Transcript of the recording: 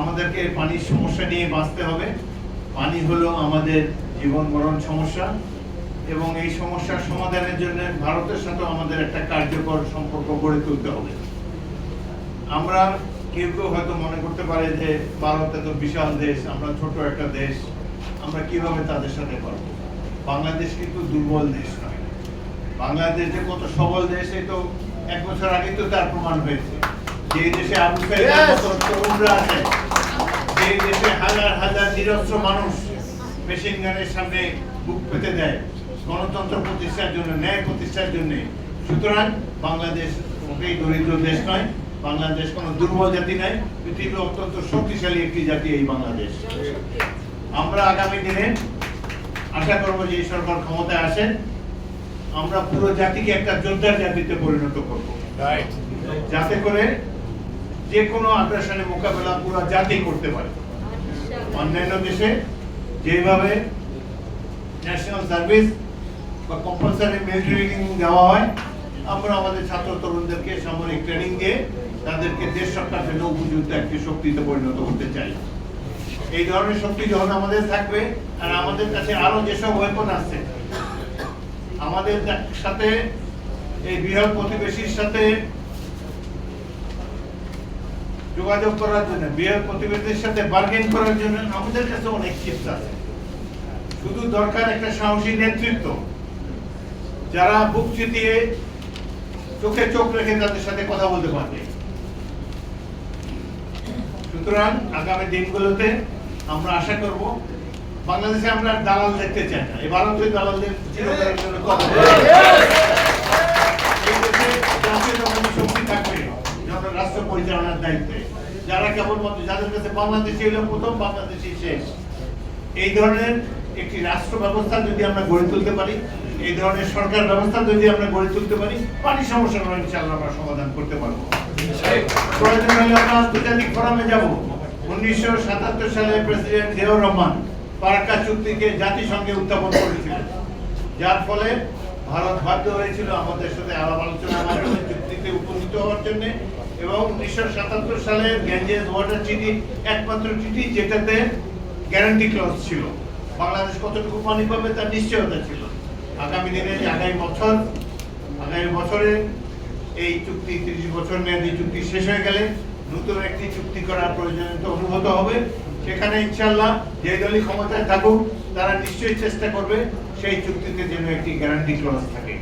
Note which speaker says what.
Speaker 1: আমাদেরকে পানির সমস্যা নিয়ে বাঁচতে হবে। পানি হলো আমাদের জীবন মরণ সমস্যা এবং এই সমস্যার সমাধানের জন্য ভারতের সাথে আমাদের একটা কার্যকর সম্পর্ক গড়ে তুলতে হবে। আমরা কেউ কেউ হয়তো মনে করতে পারে যে ভারত এত বিশাল দেশ, আমরা ছোট একটা দেশ, আমরা কীভাবে তাদের সাথে পারব বাংলাদেশ কিন্তু দুর্বল দেশ নয়। বাংলাদেশ যে কত সবল দেশ, এই তো এক বছর আগে তো তার প্রমাণ হয়েছে। যে দেশে আবু তরুণরা আছে যে দেশে হাজার হাজার নিরস্ত্র মানুষ মেশিন গানের সামনে বুক পেতে দেয় গণতন্ত্র প্রতিষ্ঠার জন্য ন্যায় প্রতিষ্ঠার জন্য। সুতরাং বাংলাদেশ মোটেই দরিদ্র দেশ নয় বাংলাদেশ কোনো দুর্বল জাতি নয় পৃথিবীর অত্যন্ত শক্তিশালী একটি জাতি এই বাংলাদেশ। আমরা আগামী দিনে আশা করব যে এই সরকার ক্ষমতায় আসেন আমরা পুরো জাতিকে একটা যোদ্ধার জাতিতে পরিণত করব। যাতে করে যে কোনো আগ্রাসনের মোকাবেলা পুরো জাতি করতে পারে। অন্যান্য দেশে যেভাবে ন্যাশনাল সার্ভিস বা কম্পালসারি মিলিটারি ট্রেনিং দেওয়া হয়, আমরা আমাদের ছাত্র তরুণদেরকে সামরিক ট্রেনিং দিয়ে তাদেরকে দেশ রক্ষার জন্য উপযুক্ত একটি শক্তিতে পরিণত করতে চাই। এই ধরনের শক্তি যখন আমাদের থাকবে, আর আমাদের কাছে আরও যেসব ওয়েপন আছে, আমাদের সাথে এই বৃহৎ প্রতিবেশীর সাথে যোগাযোগ করার জন্য বৃহৎ প্রতিবেশীর সাথে বার্গেন করার জন্য আমাদের কাছে অনেক চিপস আছে। শুধু দরকার একটা সাহসী নেতৃত্ব। যারা বুক চিতিয়ে চোখে চোখ রেখে তাদের সাথে কথা বলতে পারবে। সুতরাং আগামী দিনগুলোতে আমরা আশা করব, বাংলাদেশে আমরা দালাল দেখতে চাই না। ভারতীয় দালালদের জন্য কথা কেবলমাত্র যাদের কাছে বাংলাদেশি হলো প্রথম বাংলাদেশি শেষ এই ধরনের একটি রাষ্ট্র ব্যবস্থা যদি আমরা গড়ে তুলতে পারি, এই ধরনের সরকার ব্যবস্থা যদি আমরা গড়ে তুলতে পারি, পানি সমস্যা আমরা ইনশাআল্লাহ আমরা সমাধান করতে পারব। প্রয়োজন হলে আমরা আন্তর্জাতিক ফোরামে উনিশশো সাতাত্তর সালে প্রেসিডেন্ট জিয়াউর রহমান পারাক্কা চুক্তিকে জাতিসংঘে উত্থাপন করেছিলেন। যার ফলে ভারত বাধ্য হয়েছিল আমাদের সাথে আলাপ মাধ্যমে চুক্তিতে উপনীত হওয়ার জন্য। এবং উনিশশো সাতাত্তর সালে গ্যাঞ্জেস ওয়াটার চিঠি একমাত্র চিঠি যেটাতে গ্যারান্টি ক্লজ ছিল। বাংলাদেশ কতটুকু পানি পাবে তার নিশ্চয়তা ছিল। আগামী দিনে যে আগামী বছর, আগামী বছরে এই চুক্তি, তিরিশ বছর মেয়াদী চুক্তি শেষ হয়ে গেলে নতুন একটি চুক্তি করার প্রয়োজনীয়তা অনুভূত হবে। সেখানে ইনশাল্লাহ যে দলই ক্ষমতায় থাকুক, তারা নিশ্চয়ই চেষ্টা করবে সেই চুক্তিতে যেন একটি গ্যারান্টি ক্লজ থাকে।